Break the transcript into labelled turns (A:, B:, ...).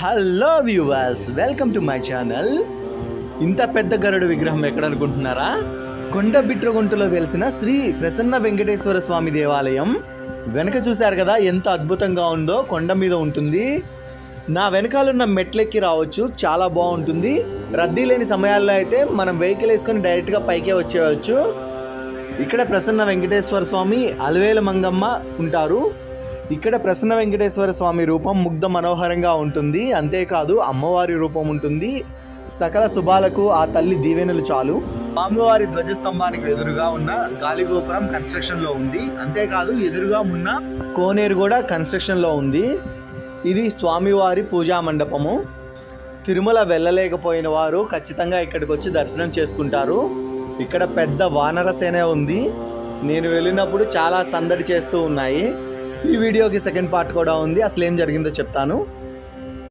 A: Hello viewers welcome to my channel. ఇంత పెద్ద గరుడు విగ్రహం ఎక్కడ అనుకుంటున్నారా? కొండ బిట్రగుంటలో వెలిసిన శ్రీ ప్రసన్న వెంకటేశ్వర స్వామి దేవాలయం. వెనక చూశారు కదా ఎంత అద్భుతంగా ఉందో కొండ మీద ఉంటుంది. నా వెనకాలన్న మెట్లెక్కి రావచ్చు చాలా బాగుంటుంది. రద్దీ లేని సమయాల్లో అయితే మనం వెహికల్ వేసుకొని డైరెక్ట్గా పైకే వచ్చేయవచ్చు. ఇక్కడ ప్రసన్న వెంకటేశ్వర స్వామి అలవేల మంగమ్మ ఉంటారు. ఇక్కడ ప్రసన్న వెంకటేశ్వర స్వామి రూపం ముగ్ధ మనోహరంగా ఉంటుంది. అంతేకాదు అమ్మవారి రూపం ఉంటుంది. సకల శుభాలకు ఆ తల్లి దీవెనలు చాలు. స్వామివారి ధ్వజస్తంభానికి ఎదురుగా ఉన్న గాలిగోపురం కన్స్ట్రక్షన్లో ఉంది. అంతేకాదు ఎదురుగా ఉన్న కోనేరు కూడా కన్స్ట్రక్షన్లో ఉంది. ఇది స్వామివారి పూజా మండపము. తిరుమల వెళ్ళలేకపోయిన వారు ఖచ్చితంగా ఇక్కడికి వచ్చి దర్శనం చేసుకుంటారు. ఇక్కడ పెద్ద వానరసేన ఉంది. నేను వెళ్ళినప్పుడు చాలా సందడి చేస్తూ ఉన్నాయి. ఈ వీడియోకి సెకండ్ పార్ట్ కూడా ఉంది. అసలు ఏం జరిగిందో చెప్తాను.